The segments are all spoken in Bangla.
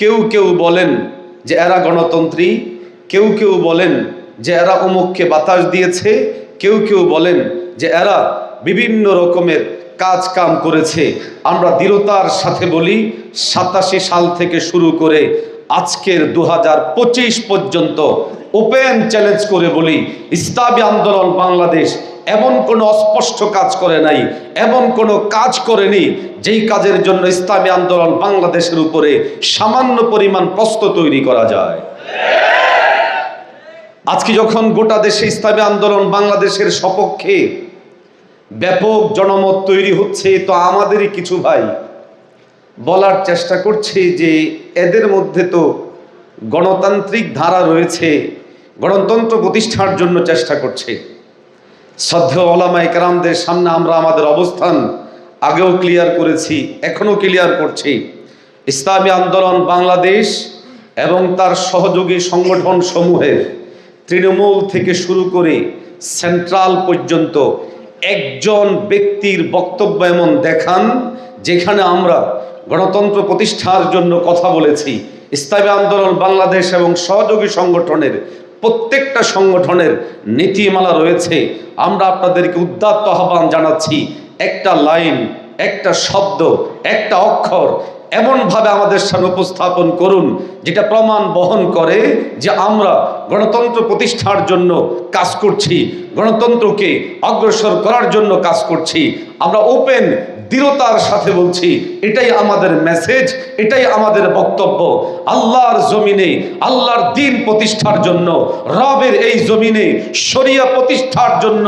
কেউ কেউ বলেন যে এরা গণতন্ত্রী, কেউ কেউ বলেন যে এরা অমুককে বাতাস দিয়েছে, কেউ কেউ বলেন যে এরা বিভিন্ন রকমের কাজ কাম করেছে। আমরা দৃঢ়তার সাথে বলি, সাতাশি সাল থেকে শুরু করে আজকের দু হাজার পঁচিশ পর্যন্ত ওপেন চ্যালেঞ্জ করে বলি, ইসলামী আন্দোলন বাংলাদেশ এমন কোনো অস্পষ্ট কাজ করে নাই, এমন কোনো কাজ করেনি যেই কাজের জন্য ইসলামী আন্দোলন বাংলাদেশের উপরে সামান্য পরিমাণ প্রস্ত তৈরি করা যায়। আজকে যখন গোটা দেশে ইসলামী আন্দোলন বাংলাদেশের সপক্ষে ব্যাপক জনমত তৈরি হচ্ছে, তো আমাদেরই কিছু ভাই বলার চেষ্টা করছে যে এদের মধ্যে তো গণতান্ত্রিক ধারা রয়েছে, গণতন্ত্র প্রতিষ্ঠার জন্য চেষ্টা করছে। শ্রদ্ধেয় ওলামা একরামদের সামনে আমরা আমাদের অবস্থান আগেও ক্লিয়ার করেছি, এখনও ক্লিয়ার করছি। ইসলামী আন্দোলন বাংলাদেশ এবং তার সহযোগী সংগঠন সমূহের তৃণমূল থেকে শুরু করে সেন্ট্রাল পর্যন্ত একজন ব্যক্তির বক্তব্য এমন দেখান, যেখানে আমরা গণতন্ত্র প্রতিষ্ঠার জন্য কথা বলেছি। ইসলামী আন্দোলন বাংলাদেশ এবং সহযোগী সংগঠনের প্রত্যেকটা সংগঠনের নীতিমালা রয়েছে। আমরা আপনাদেরকে উদ্দাত্ত আহ্বান জানাচ্ছি, একটা লাইন, একটা শব্দ, একটা অক্ষর এমনভাবে আমাদের সামনে উপস্থাপন করুন, যেটা প্রমাণ বহন করে যে আমরা গণতন্ত্র প্রতিষ্ঠার জন্য কাজ করছি, গণতন্ত্রকে অগ্রসর করার জন্য কাজ করছি। আমরা ওপেন দৃঢ়তার সাথে বলছি, এটাই আমাদের মেসেজ এটাই আমাদের বক্তব্য। আল্লাহর জমিনে, আল্লাহর দিন প্রতিষ্ঠার জন্য, রবের এই জমিনে শরিয়া প্রতিষ্ঠার জন্য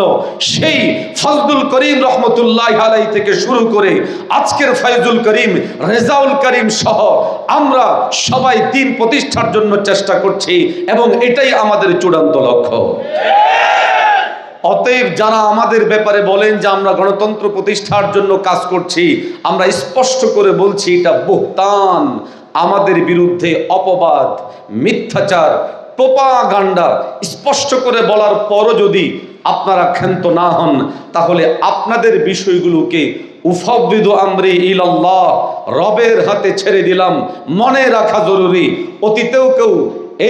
সেই ফজলুল করিম রহমতুল্লাহ আলাই থেকে শুরু করে আজকের ফয়জুল করিম, রেজাউল করিম সহ আমরা সবাই দিন প্রতিষ্ঠার জন্য চেষ্টা করছি এবং এটাই আমাদের চূড়ান্ত লক্ষ্য। অতএব যারা আমাদের ব্যাপারে বলেন যে আমরা গণতন্ত্র প্রতিষ্ঠার জন্য কাজ করছি, আমরা স্পষ্ট করে বলছি এটা বহুতান আমাদের বিরুদ্ধে অপবাদ, মিথ্যাচার, প্রোপাগান্ডা স্পষ্ট করে বলার পরও যদি আপনারা ক্ষান্ত না হন, তাহলে আপনাদের বিষয়গুলোকে উফবিদ আমরি ইলাল্লাহ, রবের হাতে ছেড়ে দিলাম। মনে রাখা জরুরি, অতীতেও কেউ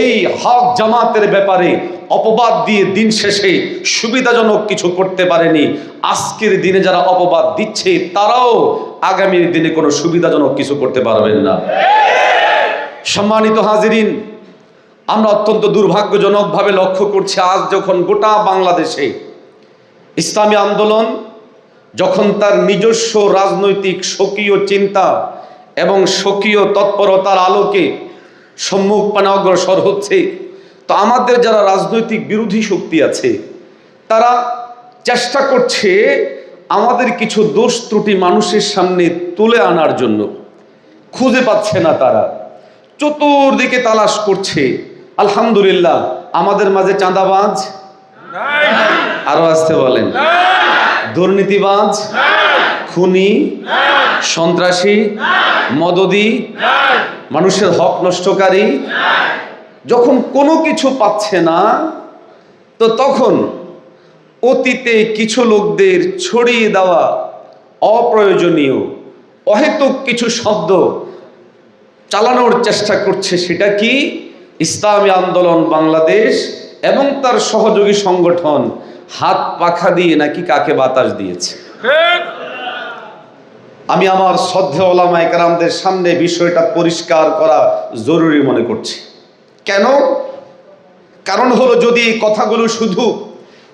এই হক জামাতের ব্যাপারে অপবাদ দিয়ে দিন শেষে সুবিধাজনক কিছু করতে পারেনি। আজকের দিনে যারা অপবাদ দিচ্ছে, তারাও আগামীর দিনে কোনো সুবিধাজনক কিছু করতে পারবেন না। সম্মানিত হাজিরিন, আমরা অত্যন্ত দুর্ভাগ্যজনকভাবে লক্ষ্য করছি, আজ যখন গোটা বাংলাদেশে ইসলামী আন্দোলন, যখন তার নিজস্ব রাজনৈতিক স্বকীয় চিন্তা এবং স্বকীয় তৎপরতার আলোকে সম্মুখ পানে অগ্রসর হচ্ছে। তো আমাদের যারা রাজনৈতিক বিরোধী শক্তি আছে, তারা চেষ্টা করছে আমাদের কিছু দোষ ত্রুটি মানুষের সামনে তুলে আনার জন্য। খুঁজে পাচ্ছে না তারা। চতুর্দিকে তালাশ করছে। আলহামদুলিল্লাহ, আমাদের মাঝে চাঁদাবাজ। আরও আসতে বলেন। দুর্নীতিবাজ। খুনি। সন্ত্রাসী। মদদি। মানুষের হক নষ্টকারী। যখন কোনো কিছু পাচ্ছে না, তো তখন অতীতে কিছু লোকদের ছড়িয়ে দেওয়া অপ্রয়োজনীয়, অহেতুক কিছু শব্দ চালানোর চেষ্টা করছে সেটা কি? ইসলামী আন্দোলন বাংলাদেশ এবং তার সহযোগী সংগঠন হাত পাখা দিয়ে নাকি কাকে বাতাস দিয়েছে? আমি আমার শ্রদ্ধে ওলামা একরামদের সামনে বিষয়টা পরিষ্কার করা জরুরি মনে করছি। কেন? কারণ হলো যদি এই কথাগুলো শুধু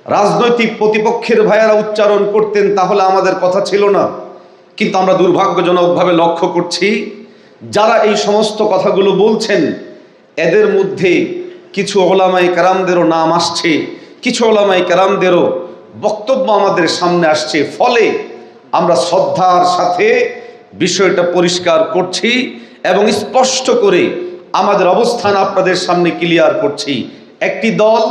রাজনৈতিক প্রতিপক্ষের ভাইয়ারা উচ্চারণ করতেন তাহলে আমাদের কথা ছিল না। কিন্তু আমরা দুর্ভাগ্যজনকভাবে লক্ষ্য করছি, যারা এই সমস্ত কথাগুলো বলছেন, এদের মধ্যে কিছু ওলামাই কারামদেরও নাম আসছে, কিছু ওলামাই কারামদেরও বক্তব্য আমাদের সামনে আসছে। ফলে আমরা শ্রদ্ধার সাথে বিষয়টা পরিষ্কার করছি এবং স্পষ্ট করে আমাদের অবস্থান আপনাদের সামনে ক্লিয়ার করছি। একটি দল,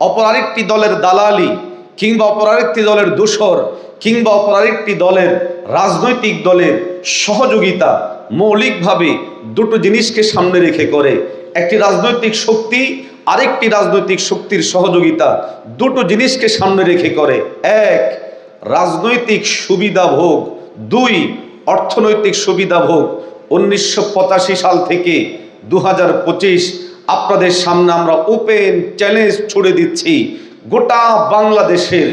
অপর আরেকটি দলের দালালি কিংবা অপর আরেকটি দলের দোসর কিংবা অপর আরেকটি দলের রাজনৈতিক দলের সহযোগিতা মৌলিকভাবে দুটো জিনিসকে সামনে রেখে করে। একটি রাজনৈতিক শক্তি, আরেকটি রাজনৈতিক শক্তির সহযোগিতা দুটো জিনিসকে সামনে রেখে করে। এক রাজনৈতিক সুবিধা ভোগ, দুই অর্থনৈতিক সুবিধা ভোগ। উনিশশো পঁচাশি সাল থেকে দু হাজার পঁচিশ আপনাদের সামনে আমরা ওপেন চ্যালেঞ্জ ছুড়ে দিচ্ছি, গোটা বাংলাদেশের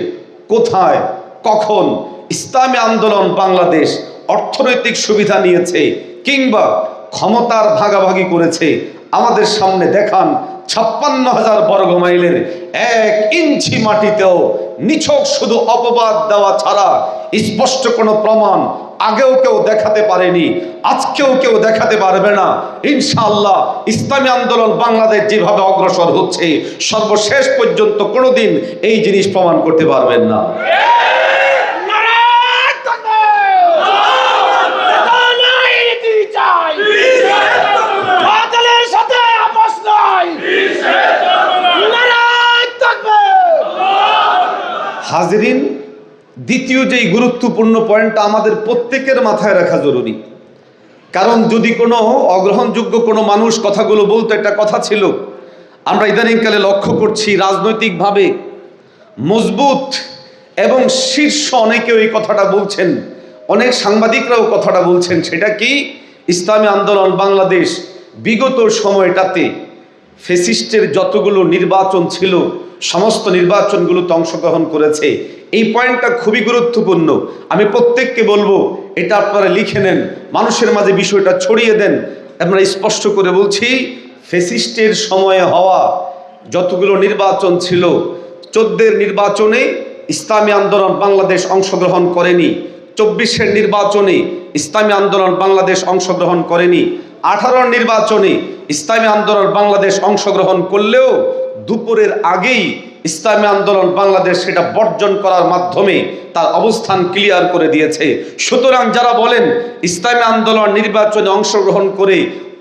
কোথায়, কখন ইসলামী আন্দোলন বাংলাদেশ অর্থনৈতিক সুবিধা নিয়েছে কিংবা ক্ষমতার ভাগাভাগি করেছে, আমাদের সামনে দেখান ছাপ্পান্ন হাজার বর্গ মাইলের এক ইঞ্চি মাটিতেও নিছক শুধু অপবাদ দেওয়া ছাড়া স্পষ্ট কোনো প্রমাণ আগেও কেউ দেখাতে পারেনি, আজকেও কেউ দেখাতে পারবে না। ইনশাআল্লাহ ইসলামী আন্দোলন বাংলাদেশ যেভাবে অগ্রসর হচ্ছে, সর্বশেষ পর্যন্ত কোনোদিন এই জিনিস প্রমাণ করতে পারবেন না। হাজরিন, দ্বিতীয় যেই গুরুত্বপূর্ণ পয়েন্টটা আমাদের প্রত্যেকের মাথায় রাখা জরুরি। কারণ যদি কোনো অগ্রহণযোগ্য কোনো মানুষ কথাগুলো বলতো, একটা কথা ছিল, আমরা ইদানিংকালে লক্ষ্য করছি রাজনৈতিকভাবে মজবুত এবং শীর্ষ অনেকেও এই কথাটা বলছেন, অনেক সাংবাদিকরাও কথাটা বলছেন, সেটা কি? ইসলামী আন্দোলন বাংলাদেশ বিগত সময়টাতে ফেসিস্টের যতগুলো নির্বাচন ছিল সমস্ত নির্বাচনগুলোতে অংশগ্রহণ করেছে। এই পয়েন্টটা খুবই গুরুত্বপূর্ণ। আমি প্রত্যেককে বলব, এটা আপনারা লিখে নেন, মানুষের মাঝে বিষয়টা ছড়িয়ে দেন। আমরা স্পষ্ট করে বলছি ফেসিস্টের সময়ে হওয়া যতগুলো নির্বাচন ছিল, চোদ্দের নির্বাচনে ইসলামী আন্দোলন বাংলাদেশ অংশগ্রহণ করেনি, চব্বিশের নির্বাচনে ইসলামী আন্দোলন বাংলাদেশ অংশগ্রহণ করেনি, আঠারোর নির্বাচনে ইসলামী আন্দোলন বাংলাদেশ অংশগ্রহণ করলেও দুপুরের আগেই ইসলামী আন্দোলন বাংলাদেশ সেটা বর্জন করার মাধ্যমে তার অবস্থান ক্লিয়ার করে দিয়েছে। সুতরাং যারা বলেন ইসলামী আন্দোলন নির্বাচনে অংশগ্রহণ করে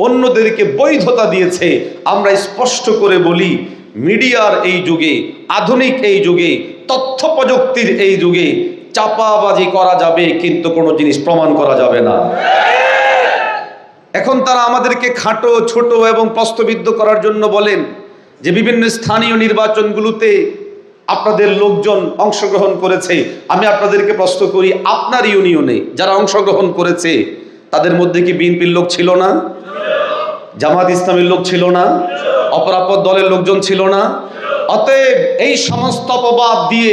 অন্যদেরকে বৈধতা দিয়েছে, আমরা স্পষ্ট করে বলি, মিডিয়ার এই যুগে, আধুনিক এই যুগে, তথ্য প্রযুক্তির এই যুগে চাপাবাজি করা যাবে, কিন্তু কোনো জিনিস প্রমাণ করা যাবে না। এখন তারা আমাদেরকে খাটো, ছোট এবং প্রস্তবিদ্ধ করার জন্য বলেন যে বিভিন্ন স্থানীয় নির্বাচনগুলোতে আপনাদের লোকজন অংশগ্রহণ করেছে, আমি আপনাদেরকে প্রশ্ন করি, আপনার ইউনিয়নে যারা অংশগ্রহণ করেছে, তাদের মধ্যে কি বিএনপির লোক ছিল না? জামাত ইসলামের লোক ছিল না? অপরাপর দলের লোকজন ছিল না? অতএব এই সমস্ত অপবাদ দিয়ে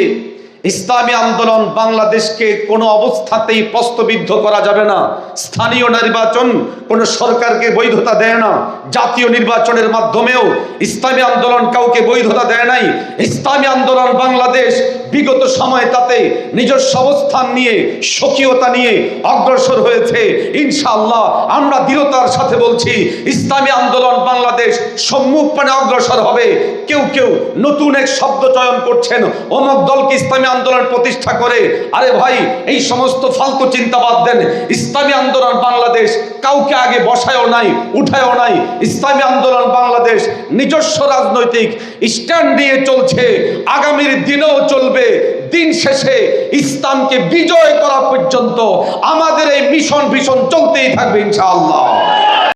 ইসলামী আন্দোলন বাংলাদেশকে কোনো অবস্থাতেই প্রস্তবিদ্ধ করা যাবে না। স্থানীয় নির্বাচন কোনো সরকারকে বৈধতা দেয় না। জাতীয় নির্বাচনের মাধ্যমেও ইসলামী আন্দোলন কাউকে বৈধতা দেয় নাই। ইসলামী আন্দোলন বাংলাদেশ বিগত সময় তাতে নিজস্ব অবস্থান নিয়ে, স্বকীয়তা নিয়ে অগ্রসর হয়েছে। ইনশাআল্লাহ আমরা দৃঢ়তার সাথে বলছি, ইসলামী আন্দোলন বাংলাদেশ সম্মুখ পানে অগ্রসর হবে। কেউ কেউ নতুন এক শব্দ চয়ন করছেন। অমুক দলকে ইসলামী আন্দোলন প্রতিষ্ঠা করে, আরে ভাই, এই সমস্ত ফালতু চিন্তাবাদ দেন। ইসলামী আন্দোলন বাংলাদেশ কাউকে আগে বসায়ও নাই, উঠায়ও নাই। ইসলামী আন্দোলন বাংলাদেশ নিজস্ব রাজনৈতিক স্ট্যান্ড নিয়ে চলছে, আগামীর দিনেও চলবে। দিন শেষে ইসলামকে বিজয় করা পর্যন্ত আমাদের এই মিশন ভীষণ চলতেই থাকবে ইনশাআল্লাহ।